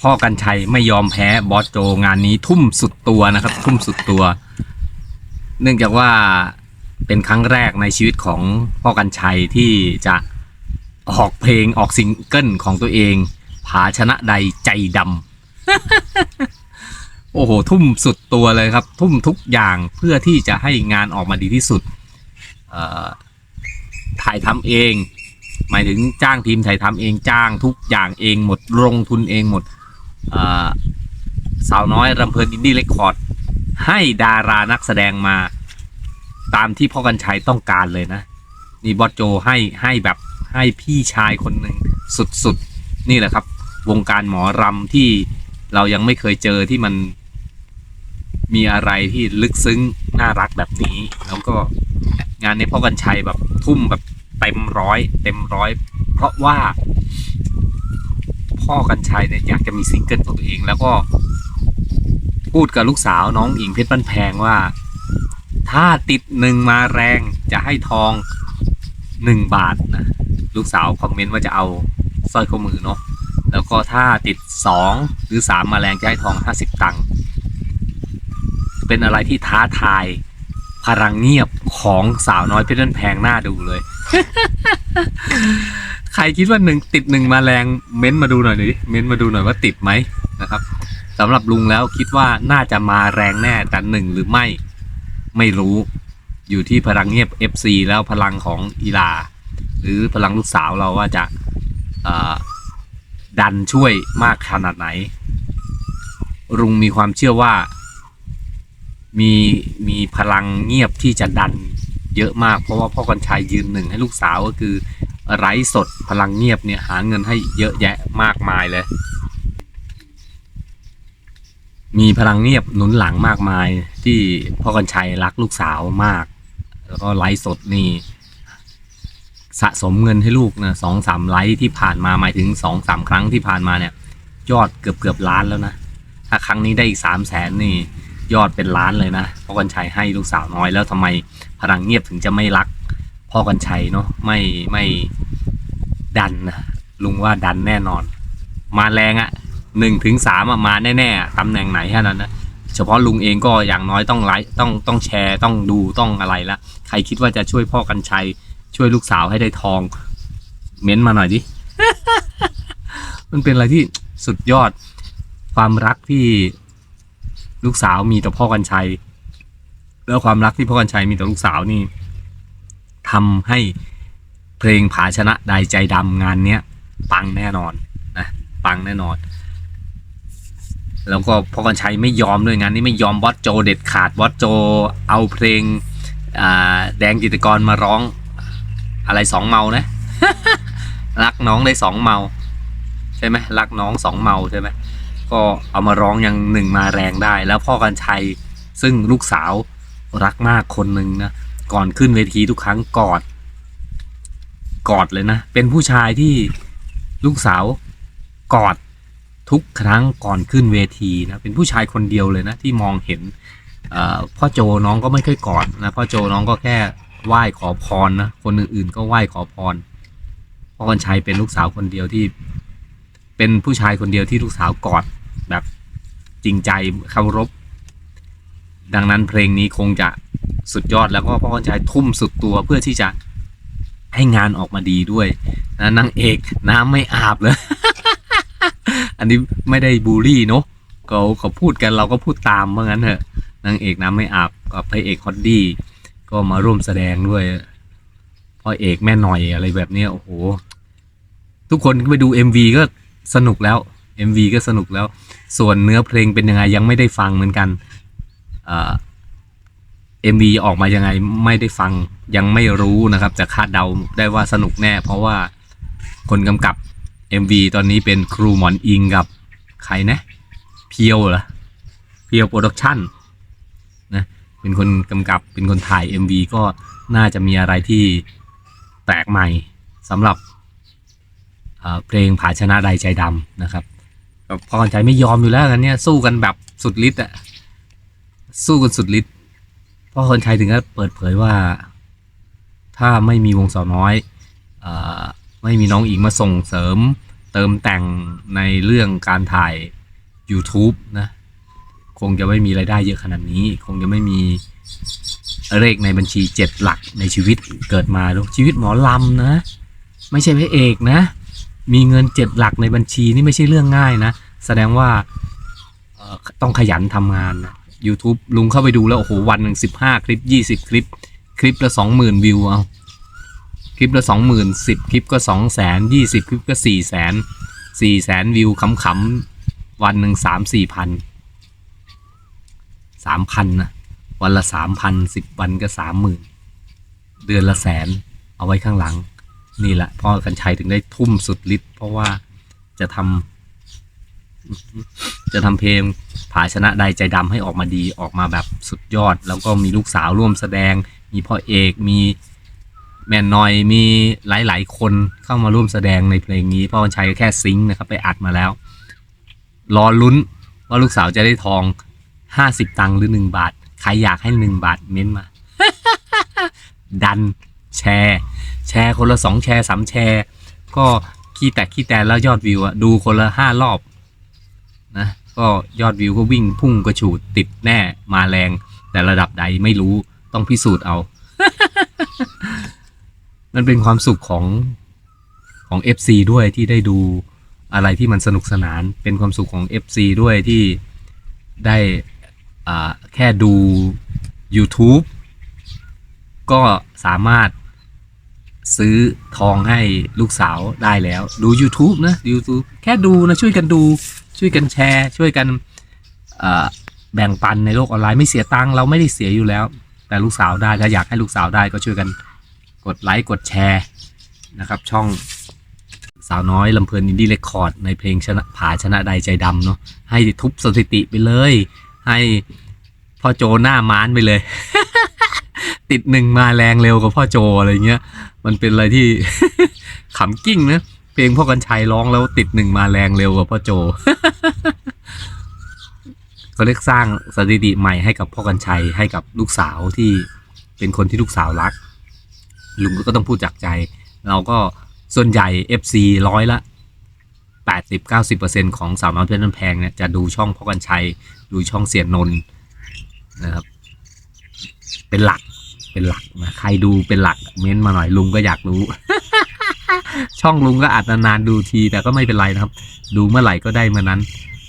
พ่อกันชัยไม่ยอมแพ้บอสโจงานนี้ทุ่มสุดตัวนะครับ ทุ่มสุดตัว เนื่องจากว่าเป็นครั้งแรกในชีวิตของพ่อกันชัยที่จะออกเพลงออกซิงเกิลของตัวเอง ผาชนะใดใจดำ โอ้โห ทุ่มสุดตัวเลยครับ ทุ่มทุกอย่างเพื่อที่จะให้งานออกมาดีที่สุดเอ่อถ่ายทำเอง หมายถึงจ้างทีมถ่ายทำเองจ้างทุกอย่างเองหมดลงทุนเองหมดเอ่อ สาวน้อยรำเพลินอินดี้เรคคอร์ดให้ดารานักแสดงมา ตามที่พ่อกันชัยต้องการเลยนะ นี่บอสโจให้ให้แบบให้พี่ชายคนหนึ่งสุดๆ นี่แหละครับ วงการหมอรำที่เรายังไม่เคยเจอที่มันมีอะไรที่ลึกซึ้งน่ารักแบบนี้ แล้วก็งานนี้พ่อกันชัยแบบทุ่มแบบเต็มร้อย เต็มร้อย เพราะว่า พ่อกันชัยเนี่ยอยากจะมีซิงเกิลของตัวเอง แล้วก็พูดกับลูกสาวน้องอิงเพชรบ้านแพงว่า ถ้าติดหนึ่งมาแรงจะให้ทองหนึ่งบาทนะลูกสาวคอมเมนต์ว่าจะเอาสร้อยข้อมือเนาะแล้วก็ถ้าติดสองหรือสามมาแรงจะให้ทองห้าสิบตังค์เป็นอะไรที่ท้าทายพลังเงียบของสาวน้อยเพชรบ้านแพงหน้าดูเลย ครคิดว่าหนึ่งติดหนึ่งมาแรงเม้นมาดูหน่อยดิเม้นมาดูหน่อยว่าติดไหมนะครับสำหรับลุงแล้วคิดว่าน่าจะมาแรงแน่แต่หนึ่งหรือไม่ไม่รู้ อยู่ที่พลังเงียบ FC แล้วพลังของอีลา หรือพลังลูกสาวเราว่าจะดันช่วยมากขนาดไหนลุงมีความเชื่อว่า มีมีพลังเงียบที่จะดันเยอะมาก เพราะว่าพ่อกันชัยยืนหนึ่งให้ลูกสาวก็คือ ไร้สดพลังเงียบเนี่ยหาเงินให้เยอะแยะมากมายเลย มีพลังเงียบหนุนหลังมากมายที่พ่อกันชัยรักลูกสาวมาก แล้วก็ไลฟ์สดนี่สะสมเงินให้ลูกนะสองสามไลฟ์ที่ผ่านมาหมายถึงสองสามครั้งที่ผ่านมาเนี่ย ยอดเกือบเกือบล้านแล้วนะ ถ้าครั้งนี้ได้อีกสามแสนนี่ยอดเป็นล้านเลยนะพ่อกันชัยให้ลูกสาวน้อยแล้วทำไมพลังเงียบถึงจะไม่รัก พ่อกันชัยเนาะไม่ไม่ดันนะลุงว่าดันแน่นอน มาแรงอะ่ะหนึ่งถึงสามอะมาแน่ๆตำแหน่งไหนแค่นั้นนะเฉพาะลุงเองก็อย่างน้อยต้องไลฟ์ต้องต้องแชร์ต้องดูต้องอะไรละใครคิดว่าจะช่วยพ่อกันชัย ช่วยลูกสาวให้ได้ทอง เม้นต์มาหน่อยดิมันเป็นอะไรที่สุดยอด ความรักที่ลูกสาวมีต่อพ่อกันชัยแล้วความรักที่พ่อกันชัยมีต่อลูกสาวนี่ ทำให้เพลงผาชนะใดใจดำงานเนี้ยปังแน่นอนนะปังแน่นอน แล้วก็พ่อกันชัยไม่ยอมด้วยงานนี้ไม่ยอมบอสโจเด็ดขาดบอสโจเอาเพลงอ่าแดงจิตกรมาร้องอะไรสองเมานะรักน้องได้สองเมาใช่ไหมรักน้องสองเมาใช่ไหมก็เอามาร้องยังหนึ่งมาแรงได้ แล้วพ่อกันชัยซึ่งลูกสาวรักมากคนหนึ่งนะ ก่อนขึ้นเวทีทุกครั้งกอด กอดเลยนะ เป็นผู้ชายที่ลูกสาวกอดทุกครั้งก่อนขึ้นเวทีนะเป็นผู้ชายคนเดียวเลยนะที่มองเห็นพ่อโจน้องก็ไม่ค่อยกอดนะพ่อโจน้องก็แค่ไหว้ขอพรนะคนอื่นๆก็ไหว้ขอพรพ่อกันชัยเป็นลูกสาวคนเดียวที่ เป็นผู้ชายคนเดียวที่ลูกสาวกอดแบบจริงใจเคารพดังนั้นเพลงนี้คงจะ สุดยอดแล้วก็พ่อกันชัยทุ่มสุดตัวเพื่อที่จะให้งานออกมาดีด้วยนะนางเอกน้ำไม่อาบเลย อันนี้ไม่ได้บูลลี่เนาะเขาเขาพูดกันเราก็พูดตามว่างั้นเถอะนางเอกน้ำไม่อาบกับพระเอกฮอตดี้ก็มาร่วมแสดงด้วยพ่อเอกแม่หน่อยอะไรแบบเนี้ยโอ้โห ทุกคนไปดู MV ก็สนุกแล้ว MV ก็สนุกแล้ว ส่วนเนื้อเพลงเป็นยังไงยังไม่ได้ฟังเหมือนกันอ่อ MV ออกมายังไงไม่ได้ฟังยังไม่รู้นะครับ แต่คาดเดาได้ว่าสนุกแน่ เพราะว่าคนกำกับ MV ตอนนี้เป็นครูหมอนอิงกับใครนะ เพียวเหรอเพียวโปรดักชั่นนะเป็นคนกำกับเป็นคนถ่าย MV ก็น่าจะมีอะไรที่แปลกใหม่สำหรับเอ่อเพลงผาชนะใดใจดำนะครับก็พอกันใจไม่ยอมอยู่แล้วกันเนี่ยสู้กันแบบสุดฤทธิ์อะสู้กันสุดฤทธิ์ พ่อคนชัยถึงก็เปิดเผยว่า ถ้าไม่มีวงสาวน้อยอไม่มีน้องอิงมาส่งเสริม เติมแต่งในเรื่องการถ่าย YouTube นะ คงจะไม่มีไรายได้เยอะขนาดนี้ คงจะไม่มีเลขในบัญชีเจ็ดหลักในชีวิตเกิดมาลูกชีวิตหมอลำนะ ไม่ใช่พระเอกนะ มีเงินเจ็ดหลักในบัญชีนี่ไม่ใช่เรื่องง่ายนะ แสดงว่าต้องขยันทำงานนะ YouTube ลุงเข้าไปดูแล้ว โอ้โห วันหนึ่งสิบห้าคลิปยี่สิบคลิป คลิปละสองหมื่นวิวเอาคลิปละสองหมื่นสิบคลิปก็สองแสนยี่สิบคลิปก็สี่แสนสี่แสนวิวขำๆ วันหนึ่งสามสี่พันสามพันนะวันละสามพันสิบวันก็สามหมื่นเดือนละแสนเอาไว้ข้างหลัง นี่แหละพ่อกันชัยถึงได้ทุ่มสุดฤทธิ์เพราะว่าจะทำ จะทำเพลงผาชนะใดใจดำให้ออกมาดีออกมาแบบสุดยอด แล้วก็มีลูกสาวร่วมแสดง มีพ่อเอกมีแม่นอยมีหลาย ๆ คนเข้ามาร่วมแสดงในเพลงนี้พ่อกันชัยก็แค่ซิงค์นะครับไปอัดมาแล้ว รอลุ้นว่าลูกสาวจะได้ทองห้าสิบตังค์หรือหนึ่งบาท ใครอยากให้หนึ่งบาทเม้นมา ดันแชร์ แชร์คนละสองแชร์สามแชร์ ก็ขี้แตกขี้แตนแล้วยอดวิวอะดูคนละห้ารอบ นะก็ยอดวิวก็วิ่งพุ่งกระฉูดติดแน่มาแรง แต่ระดับใดไม่รู้ต้องพิสูจน์เอา มันเป็นความสุขของของ FC ด้วยที่ได้ดูอะไรที่มันสนุกสนาน เป็นความสุขของ FC ด้วยที่ได้แค่ดู YouTube ก็สามารถซื้อทองให้ลูกสาวได้แล้ว ดู YouTube นะ YouTube แค่ดูนะ ช่วยกันดู ช่วยกันแชร์ ช่วยกันแบ่งปันในโลกออนไลน์ไม่เสียตังค์เราไม่ได้เสียอยู่แล้ว แต่ลูกสาวได้ถ้าอยากให้ลูกสาวได้ก็ช่วยกันกดไลค์กดแชร์นะครับช่องสาวน้อยลำเพลินอินดี้เรคคอร์ดในเพลงชนะผาชนะใดใจดำเนาะให้ทุบสถิติไปเลย ให้พ่อโจหน้ามานไปเลย ติดหนึ่งมาแรงเร็วกว่าพ่อโจอะไรเงี้ย มันเป็นอะไรที่ ขำกิ้งนะ เพลงพ่อกันชัยร้องแล้วติดหนึ่งมาแรงเร็วกว่าพ่อโจเขาเรียกสร้างสถิติใหม่ให้กับพ่อกันชัยให้กับลูกสาวที่เป็นคนที่ลูกสาวรัก ลุงก็ต้องพูดจากใจ เราก็ส่วนใหญ่ FC ร้อยละ80-90%ของสาวน้อยเพชรน้ำแพงเนี่ยจะดูช่องพ่อกันชัย ดูช่องเสียนนนนะครับ เป็นหลักเป็นหลักนะใครดูเป็นหลักเม้นมาหน่อยลุงก็อยากรู้ ช่องลุงก็อาจนานๆดูทีแต่ก็ไม่เป็นไรนะครับ ดูเมื่อไหร่ก็ได้เมื่อนั้น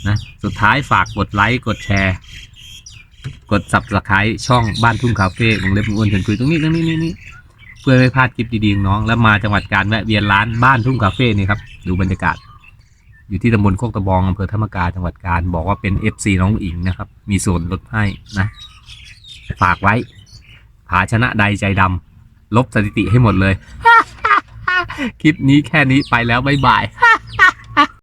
นะสุดท้ายฝากกดไลค์กดแชร์ กด subscribe ช่องบ้านทุ่งคาเฟ่วงเล็บวงอ้วนเฉินคุยตรงนี้ตรงนี้นี่นี่เพื่อไม่พลาดคลิปดีๆของน้อง แล้วมาจังหวัดการแวะเวียนร้านบ้านทุ่งคาเฟ่นี่ครับดูบรรยากาศ อยู่ที่ตำบลโคกตะบองอำเภอธรรมกาจังหวัดกาญบอกว่าเป็น FC น้องอิงนะครับ มีส่วนลดให้นะ ฝากไว้ผาชนะใดใจดำลบสถิติให้หมดเลย คลิปนี้แค่นี้ไปแล้วบ๊ายบาย